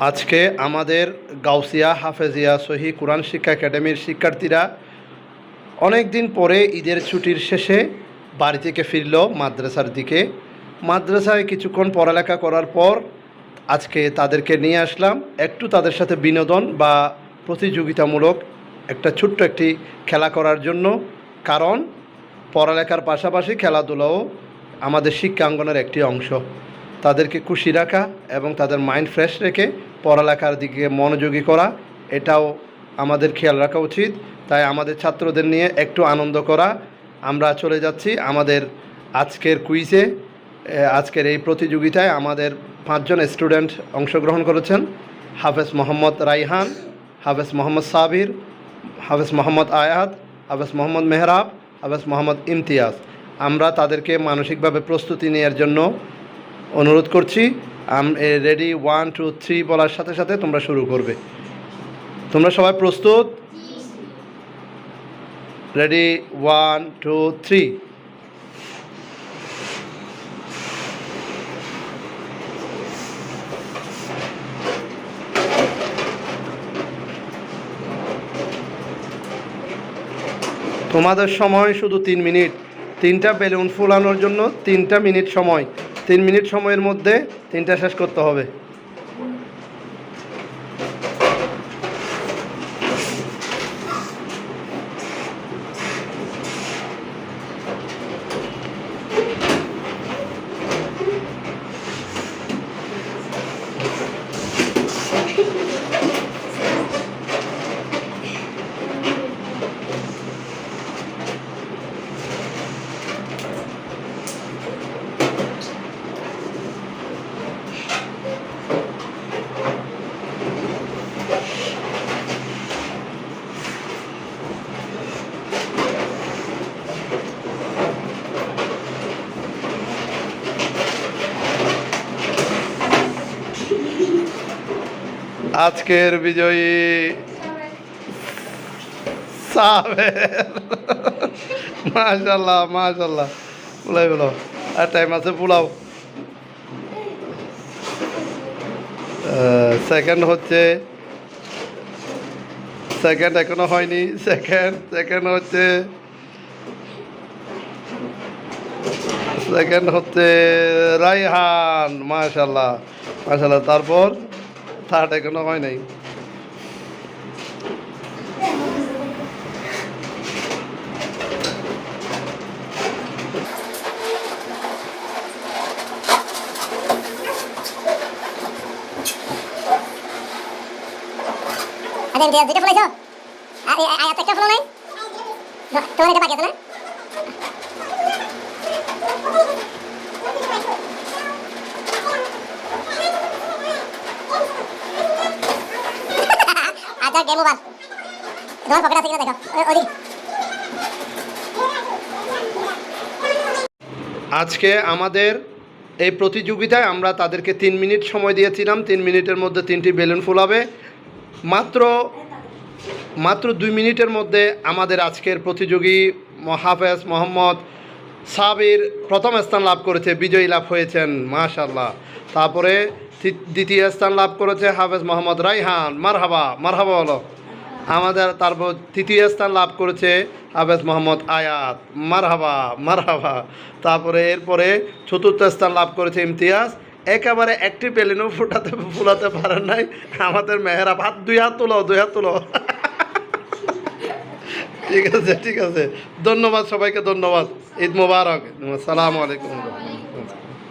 আজকে আমাদের গাউসিয়া, হাফেজিয়া, সহি কোরআন শিক্ষা একাডেমির শিক্ষার্থীরা অনেক দিন পরে ঈদের ছুটির শেষে বাড়ি থেকে ফিরল মাদ্রাসার দিকে। মাদ্রাসায় কিছুক্ষণ পড়ালেখা করার পর আজকে তাদেরকে নিয়ে আসলাম। একটু তাদের সাথে বিনোদন বা প্রতিযোগিতামূলক একটা ছোট্ট একটি খেলা করার জন্য। কারণ পড়ালেখার পাশাপাশি খেলাধুলাও আমাদের শিক্ষাঙ্গনের একটি অংশ। তাদেরকে খুশি রাখা এবং তাদের মাইন্ড ফ্রেশ রেখে পড়ালেখার দিকে মনোযোগী করা, এটাও আমাদের খেয়াল রাখা উচিত। তাই আমাদের ছাত্রদের নিয়ে একটু আনন্দ করা। আমরা চলে যাচ্ছি আমাদের আজকের কুইজে। আজকের এই প্রতিযোগিতায় আমাদের পাঁচজন স্টুডেন্ট অংশগ্রহণ করেছেন। হাফেজ মোহাম্মদ রাইহান, হাফেজ মোহাম্মদ সাবির, হাফেজ মোহাম্মদ আয়াদ হাফেজ মোহাম্মদ মেহরাব, হাফেজ মোহাম্মদ ইমতিয়াজ। আমরা তাদেরকে মানসিকভাবে প্রস্তুতি নেওয়ার জন্য অনুরোধ করছি, আম রেডি ওয়ান টু থ্রি বলার সাথে সাথে তোমরা শুরু করবে। তোমরা সবাই প্রস্তুত? রেডি ওয়ান টু থ্রি তোমাদের সময় শুধু তিন মিনিট। তিনটা বেলুন ফুলানোর জন্য তিনটা মিনিট সময়। তিন মিনিট সময়ের মধ্যে তিনটা শেষ করতে হবে। আজকের বিজয়ী সাবের। মাশাল্লাহ মাশাল্লাহ পোলাই বলো, আর টাইম আছে পোলাও সেকেন্ড হচ্ছে সেকেন্ড এখনও হয়নি সেকেন্ড সেকেন্ড হচ্ছে সেকেন্ড হচ্ছে রাইহান মাশাল্লাহ মাশাল্লাহ তারপর? থার্ড এখনও হয় নাই আচ্ছা দুইটা ফলাইছো আর একটা ফলো নাই তোমার এটা বাকি আছে না তোমার পকেট আছে কিনা দেখো আজকে আমাদের এই প্রতিযোগিতায় আমরা তাদেরকে তিন মিনিট সময় দিয়েছিলাম। তিন মিনিটের মধ্যে তিনটি বেলুন ফুলাবে। মাত্র মাত্র দুই মিনিটের মধ্যে আমাদের আজকের প্রতিযোগী হাফেজ মোহাম্মদ সাবির প্রথম স্থান লাভ করেছে, বিজয়ী লাভ হয়েছেন মাশাল্লাহ তারপরে দ্বিতীয় স্থান লাভ করেছে হাফেজ মোহাম্মদ রাইহান। মারহাবা মারহাবা বলো আমাদের তারপর তৃতীয় স্থান লাভ করেছে হাফেজ মোহাম্মদ আয়াত। মারহাবা মারহাবা। তারপরে এরপরে চতুর্থ স্থান লাভ করেছে ইমতিয়াজ। একেবারে একটি পেলিনও ফুটাতে, ফুলাতে পারেন নাই। আমাদের মেহরাব হাত দুই হাত তুলো, দুই হাত তুলো। ঠিক আছে ঠিক আছে। ধন্যবাদ সবাইকে ধন্যবাদ। ঈদ মুবারক। সালামু আলাইকুম।